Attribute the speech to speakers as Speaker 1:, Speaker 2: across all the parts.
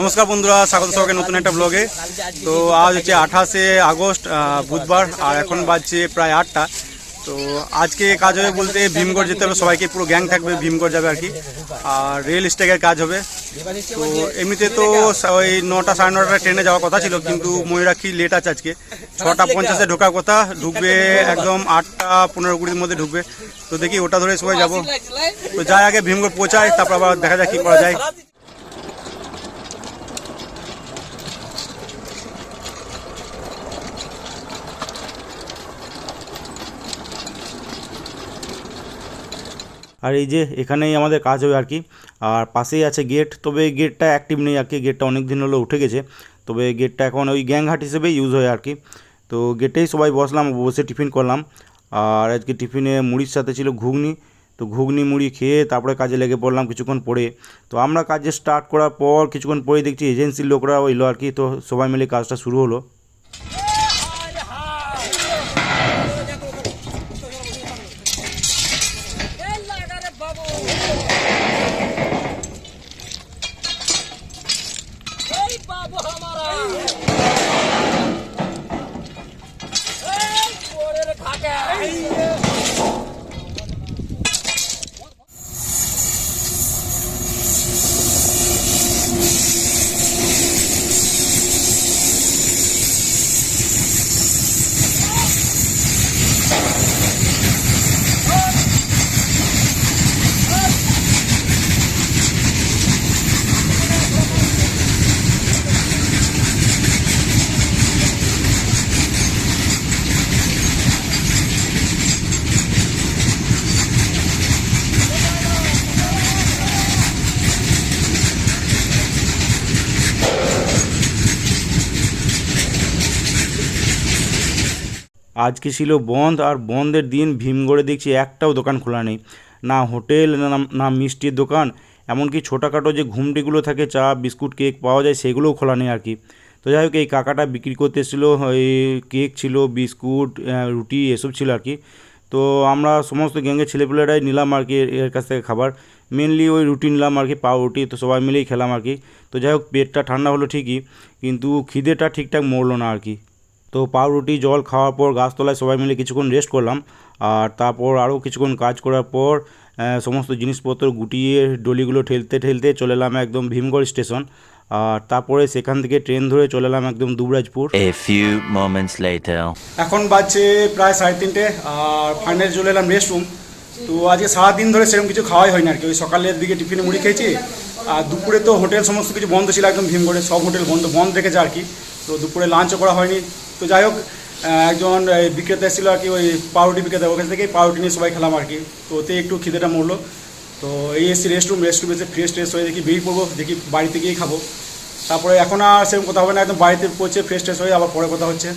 Speaker 1: নমস্কার বন্ধুরা, স্বাগত সবাইকে নতুন একটা ব্লগে তো আজ হচ্ছে আঠাশে আগস্ট বুধবার, আর এখন বাজছে প্রায় আটটা। তো আজকে কাজ হবে বলতে ভীমগড় যেতে হবে, সবাইকে পুরো গ্যাং থাকবে, ভীমগড় যাবে আর কি। আর রেল স্ট্যাকের কাজ হবে। তো এমনিতে তো ওই নটা সাড়ে নটা ট্রেনে যাওয়ার কথা ছিল, কিন্তু ময়ূরাক্ষী লেট আছে আজকে। ছটা পঞ্চাশে ঢোকার কথা, ঢুকবে একদম আটটা পনেরো কুড়ির মধ্যে ঢুকবে। তো দেখি ওটা ধরে সবাই যাব। তো যাই আগে ভীমগড় পৌঁছায় তারপর আবার দেখা যাক কী করা যায়। আর এই যে এখানেই আমাদের কাজ হবে আর কি। আর পাশেই আছে গেট তবে গেটটা অ্যাক্টিভ নেই আর কি। গেটটা অনেক দিন হলো উঠে গেছে। তবে গেটটা এখন ওই গ্যাংঘাট হিসেবে ইউজ হয় আর কি। তো গেটেই সবাই বসলাম, বসে টিফিন করলাম। আর আজকে টিফিনে মুড়ির সাথে ছিল ঘুগনি। তো ঘুগনি, মুড়ি খেয়ে তারপরে কাজে লেগে পড়লাম কিছুক্ষণ পরে। তো আমরা কাজে স্টার্ট করার পর কিছুক্ষণ পরে দেখছি এজেন্সির লোকরা এলো আর কি। তো সবাই মিলে কাজটা শুরু হলো। আজকে ছিল বন্ধ আর বন্ধের দিন ভীমগড়ে দেখছি একটাও দোকান খোলা নেই। না হোটেল, না মিষ্টির দোকান, এমনকি ছোটোখাটো যে ঘুমটিগুলো থাকে, চা, বিস্কুট, কেক পাওয়া যায়, সেগুলোও খোলা নেই আর কি। তো যাই হোক, এই কাকাটা বিক্রি করতে এসেছিল কেক ছিল, বিস্কুট রুটি, এসব ছিল আর কি। তো আমরা সমস্ত গ্যাংয়ের ছেলেপুলেরাই নিলাম আর কি এর- এর কাছ থেকে খাবার। মেনলি ওই রুটি নিলাম আর কি, পাউরুটি, তো সবাই মিলেই খেলাম আর কি। তো যাই হোক, পেটটা ঠান্ডা হলো ঠিকই, কিন্তু খিদেটা ঠিকঠাক মরলো না আর কি। তো পাউরুটি জল খাওয়ার পর গাছতলায় সবাই মিলে কিছুক্ষণ রেস্ট করলাম। আর তারপর আরও কিছুক্ষণ কাজ করার পর সমস্ত জিনিসপত্র গুটিয়ে ডলিগুলো ঠেলতে ঠেলতে চলে এলাম একদম ভীমগড় স্টেশন। আর তারপরে সেখান থেকে ট্রেন ধরে চলে এলাম একদম দুবরাজপুর। এখন বাজছে প্রায় সাড়ে তিনটে আর ফাইনাল চলে এলাম রেস্ট রুম তো আজকে সারাদিন ধরে সেরকম কিছু খাওয়াই হয়নি আর কি। ওই সকালের দিকে টিফিনে মুড়ি খেয়েছি আর দুপুরে তো হোটেল সমস্ত কিছু বন্ধ ছিল একদম ভীমগড়ে সব হোটেল বন্ধ বন্ধ রেখেছে আর কি। তো দুপুরে লাঞ্চও করা হয়নি। তো যাই হোক একজন বিক্রেতা ছিল আর কি, ওই পাউরুটি বিক্রেতা, ওখান থেকে পাউরুটি নিয়ে সবাই খেলাম আর কি। তো ওতে একটু খিদেটা মরলো। তো এই এসছি রেস্টরুম রেস্টরুম রেস্ট রুম এসে ফ্রেশ ট্রেশ হয়ে দেখি বেরিয়ে পড়ব, দেখি বাড়িতে গিয়েই খাব। তারপরে এখন আর সেরকম কথা হবে না, একদম বাড়িতে পৌঁছে ফ্রেশ ট্রেশ হয়ে আবার পরে কথা হচ্ছে।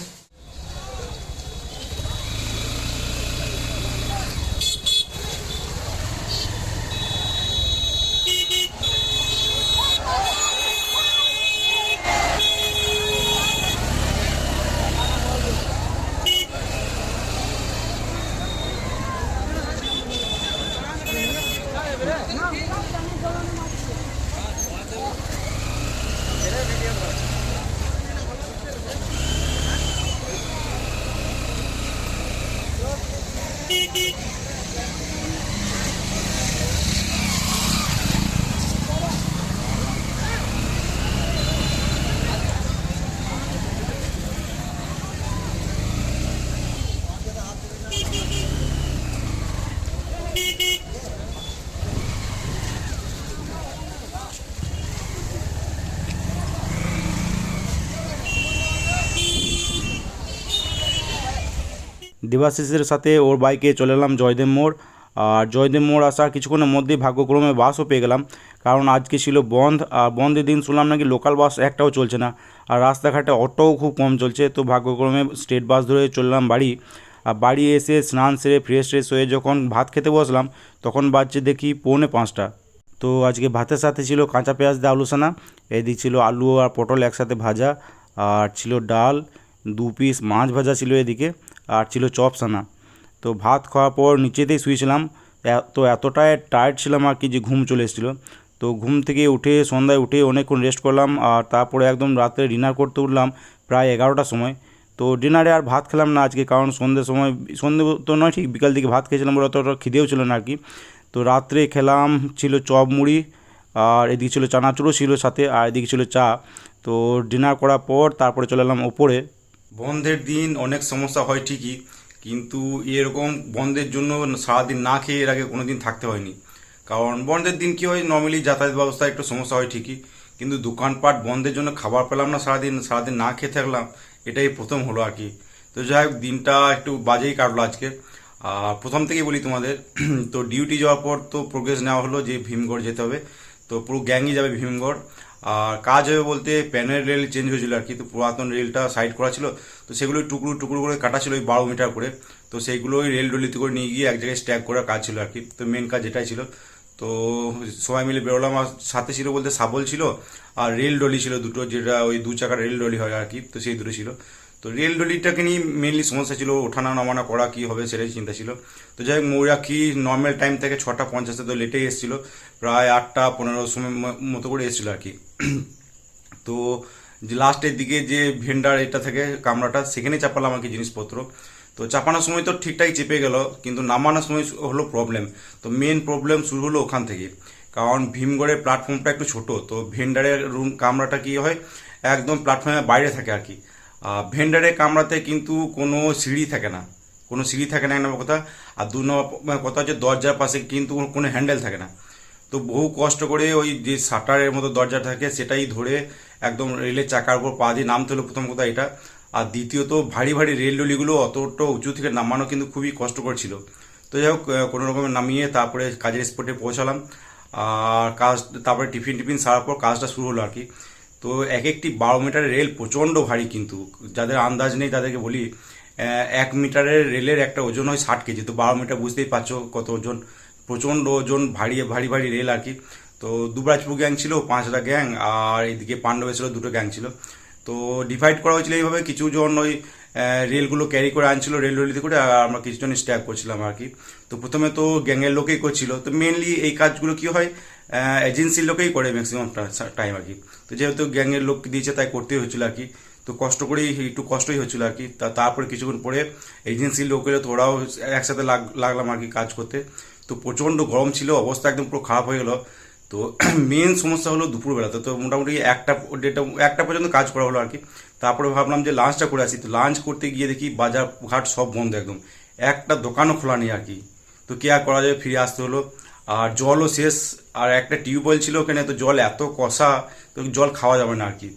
Speaker 1: えっ? দেবাশিসের সাথে ওর বাইকে চলে এলাম জয়দেব মোড়। আর জয়দেব মোড় আসার কিছুক্ষণের মধ্যেই ভাগ্যক্রমে বাসও পেয়ে গেলাম। কারণ আজকে ছিল বন্ধ। আর বন্ধের দিন শুনলাম নাকি লোকাল বাস একটাও চলছে না। আর রাস্তাঘাটে অটোও খুব কম চলছে। তো ভাগ্যক্রমে স্টেট বাস ধরে চললাম বাড়ি। আর বাড়ি এসে স্নান সেরে ফ্রেশ ট্রেশ হয়ে যখন ভাত খেতে বসলাম, তখন বাজছে দেখি পৌনে পাঁচটা। তো আজকে ভাতের সাথে ছিল কাঁচা পেঁয়াজ দিয়ে আলু সানা এদিক ছিল আলু আর পটল একসাথে ভাজা। আর ছিল ডাল, দু পিস মাছ ভাজা ছিল এদিকে। আর ছিল চপ সানা। তো ভাত খাওয়ার পর নিচেতেই শুয়েছিলাম। তো এতটাই টায়ার্ড ছিলাম আর কি যে ঘুম চলে এসেছিল। তো ঘুম থেকে উঠে, সন্ধ্যায় উঠে অনেকক্ষণ রেস্ট করলাম আর তারপরে একদম রাত্রে ডিনার করতে উঠলাম প্রায় এগারোটার সময়। তো ডিনারে আর ভাত খেলাম না আজকে কারণ সন্ধ্যের সময়, সন্ধ্যে তো নয়, ঠিক বিকাল দিকে ভাত খেয়েছিলাম বলে অতটা খিদেও ছিল না আর কি। তো রাত্রে খেলাম, ছিল চপ মুড়ি আর এদিকে ছিল চানাচুরও ছিল সাথে আর এদিকে ছিল চা। তো ডিনার করার পর তারপরে চলে এলাম ওপরে। বন্ধের দিন অনেক সমস্যা হয় ঠিকই, কিন্তু এরকম বন্ধের জন্য সারাদিন না খেয়ে এর আগে কোনো দিন থাকতে হয়নি। কারণ বন্ধের দিন কি হয় নর্মালি যাতায়াত ব্যবস্থা একটু সমস্যা হয় ঠিকই, কিন্তু দোকানপাট বন্ধের জন্য খাবার পেলাম না সারাদিন সারাদিন না খেয়ে থাকলাম, এটাই প্রথম হলো আর কি। তো যাই হোক, দিনটা একটু বাজেই কাটলো আজকে। আর প্রথম থেকেই বলি তোমাদের, তো ডিউটি যাওয়ার পর তো প্রোগ্রেস নেওয়া হলো যে ভীমগড় যেতে হবে। তো পুরো গ্যাংই যাবে ভীমগড়। আর কাজ হবে বলতে প্যানের রেল চেঞ্জ হয়েছিল আর কি, তো পুরাতন রেলটা সাইড করা ছিল, তো সেগুলো টুকরো টুকরো করে কাটা ছিল ওই বারো মিটার করে, তো সেইগুলো ওই রেল ডলিতে করে নিয়ে গিয়ে এক জায়গায় স্ট্যাক করার কাজ ছিল আর কি, তো মেন কাজ এটাই ছিল। তো সবাই মিলে বেরোলাম, আর সাথে ছিল বলতে সাবল ছিল, আর রেল ডলি ছিল দুটো, যেটা ওই দু চাকার রেল ডলি হয় আর কি, তো সেই দুটো ছিল। তো রেল ডলিটাকে নিয়ে মেনলি সমস্যা ছিল, ওঠানা নামানো করা কি হবে সেটাই চিন্তা ছিল। তো যাই হোক মৌরা কি নর্মাল টাইম থেকে ছটা পঞ্চাশে তো লেটেই এসেছিল, প্রায় আটটা পনেরো সময় মতো করে এসেছিল আর কি। তো যে লাস্টের দিকে যে ভেন্ডার এটা থেকে কামরাটা সেখানে চাপালাম আর কি জিনিসপত্র। তো চাপানোর সময় তো ঠিকঠাক চেপে গেল, কিন্তু নামানোর সময় হলো প্রবলেম তো মেন প্রবলেম শুরু হলো ওখান থেকে। কারণ ভীমগড়ের প্ল্যাটফর্মটা একটু ছোট, তো ভেন্ডারের রুম কামরাটা কি হয়, একদম প্ল্যাটফর্মের বাইরে থাকে আর কি। আর ভেন্ডারের কামরাতে কিন্তু কোনো সিঁড়ি থাকে না। কোনো সিঁড়ি থাকে না, এক নম্বর কথা। আর দু নম্বর কথা হচ্ছে দরজার পাশে কিন্তু কোনো হ্যান্ডেল থাকে না। তো বহু কষ্ট করে ওই যে শাটারের মতো দরজা থাকে, সেটাই ধরে একদম রেলের চাকার উপর পা দিয়ে নামতে হলো প্রথম কথা এটা। আর দ্বিতীয়ত, ভারী ভারী রেল ডলিগুলো অতটা উঁচু থেকে নামানো কিন্তু খুবই কষ্টকর ছিল তো যাই হোক কোনো রকমে নামিয়ে তারপরে কাজের স্পটে পৌঁছালাম। আর কাজ, তারপরে টিফিন টিফিন সারার পর কাজটা শুরু হলো আর কি। তো এক একটি বারো মিটারের রেল প্রচণ্ড ভারী কিন্তু। যাদের আন্দাজ নেই তাদেরকে বলি এক মিটারের রেলের একটা ওজন হয় ষাট কেজি। তো বারো মিটার বুঝতেই পারছ কত ওজন, প্রচণ্ড ওজন, ভারী ভারী ভারী রেল আর কি। তো দুবরাজপুর গ্যাং ছিল, পাঁচটা গ্যাং, আর এদিকে পাণ্ডবে ছিল, দুটো গ্যাং ছিল। তো ডিভাইড করা হয়েছিল এইভাবে, কিছু জন ওই রেলগুলো ক্যারি করে আনছিল, রেল রলিতে করে, আর আমরা কিছুজন স্ট্যাক করছিলাম আর কি। তো প্রথমে তো গ্যাংয়ের লোকেই করছিল। তো মেনলি এই কাজগুলো কি হয় এজেন্সির লোকেই করে ম্যাক্সিমাম টাইম আর কি। তো যেহেতু গ্যাংয়ের লোক দিয়েছে, তাই করতেই হচ্ছিল আর কি। তো কষ্ট করেই, একটু কষ্টই হচ্ছিল আর কি। তা, তারপরে কিছুক্ষণ পরে এজেন্সির লোকেরা তো ওরাও একসাথে লাগ, লাগলাম আর কি কাজ করতে। তো প্রচণ্ড গরম ছিল, অবস্থা একদম পুরো খারাপ হয়ে গেল। তো মেন সমস্যা হলো দুপুরবেলাতে। তো মোটামুটি একটা, দেড়টা, একটা পর্যন্ত কাজ করা হলো আর কি। তারপরে ভাবলাম যে লাঞ্চটা করে আসি। তো লাঞ্চ করতে গিয়ে দেখি বাজার ঘাট সব বন্ধ একদম। একটা দোকানও খোলা নেই আর কি। তো কি আর করা যাবে ফিরে আসতে হলো। আর জলও শেষ, আর একটা টিউবওয়েল ছিল ওখানে, তো জল এত কষা, তো জল খাওয়া যাবে না আর কি।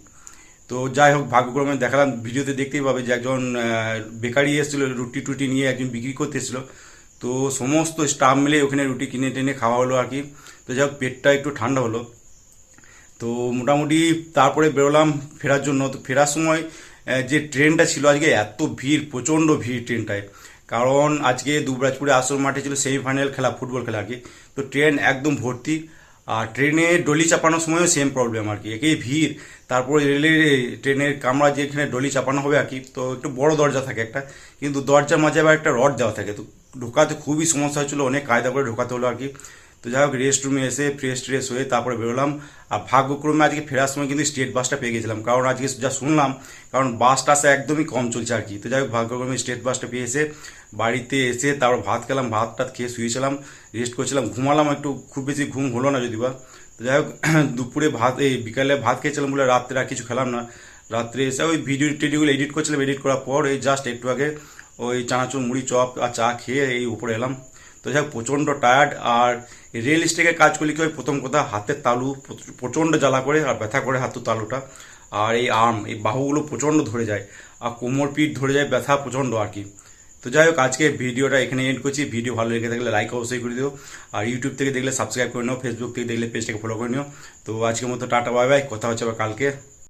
Speaker 1: তো যাই হোক, ভাগ্যক্রমে দেখালাম, ভিডিওতে দেখতেই পাবে যে একজন বেকারি এসেছিল, রুটি টুটি নিয়ে একজন বিক্রি করতে এসেছিল। তো সমস্ত স্টাফ মিলে ওখানে রুটি কিনে টেনে খাওয়া হলো আর কি। তো যাই হোক, পেটটা একটু ঠান্ডা হলো। তো মোটামুটি তারপরে বেরোলাম ফেরার জন্য। তো ফেরার সময় যে ট্রেনটা ছিল, আজকে এত ভিড়, প্রচণ্ড ভিড় ট্রেনটায়। কারণ আজকে দুবরাজপুরে আসর মাঠে ছিল সেমিফাইনাল খেলা ফুটবল খেলা আর কি। তো ট্রেন একদম ভর্তি, আর ট্রেনে ডলি চাপানোর সময়ও সেম প্রবলেম আর কি। একেই ভিড়, তারপরে রেলের ট্রেনের কামরা যেখানে ডলি চাপানো হবে আর কি, তো একটু বড় দরজা থাকে একটা, কিন্তু দরজার মাঝে আবার একটা রড দেওয়া থাকে। তো ঢোকাতে খুবই সমস্যা হচ্ছিল, অনেক কায়দা করে ঢোকাতে হলো আর কি। তো যাই হোক রেস্ট রুমে এসে ফ্রেশ ট্রেশ হয়ে তারপরে বেরোলাম। আর ভাগ্যক্রমে আজকে ফেরার সময় কিন্তু স্টেট বাসটা পেয়ে গেছিলাম। কারণ আজকে যা শুনলাম, কারণ বাসটা আসা একদমই কম চলছে আর কি। তো যাই হোক, ভাগ্যক্রমে স্টেট বাসটা পেয়ে এসে বাড়িতে এসে তারপর ভাত খেলাম, ভাত টাত খেয়ে শুয়েছিলাম রেস্ট করছিলাম। ঘুমালাম একটু, খুব বেশি ঘুম হলো না যদি বা। তো যাই হোক, দুপুরে ভাত, এই বিকালে ভাত খেয়েছিলাম বলে রাত্রে আর কিছু খেলাম না। রাত্রে এসে ওই ভিডিও টিডিওগুলো এডিট করছিলাম এডিট করার পর এই জাস্ট একটু আগে ওই চানাচুর মুড়ি, চপ আর চা খেয়ে এই উপরে এলাম। তো যাই হোক, প্রচণ্ড টায়ার্ড আর রিয়েল এস্টেটের কাজ করলে কি হয় প্রথম কথা? হাতের তালু প্রচ- প্রচণ্ড জ্বালা করে আর ব্যথা করে হাতের তালুটা। আর এই আর্ম, এই বাহুগুলো প্রচণ্ড ধরে যায়। আর কোমর পিঠ ধরে যায়, ব্যথা প্রচণ্ড আর কি। তো যাই হোক আজকে ভিডিওটা এখানে এন্ড করছি। ভিডিও ভালো লেগে থাকলে লাইক অবশ্যই করে দিও। আর ইউটিউব থেকে দেখলে সাবস্ক্রাইব করে নিও ফেসবুক থেকে দেখলে পেজটাকে ফলো করে নিও। তো আজকের মতো টাটা বাই বাই কথা হচ্ছে আবার কালকে।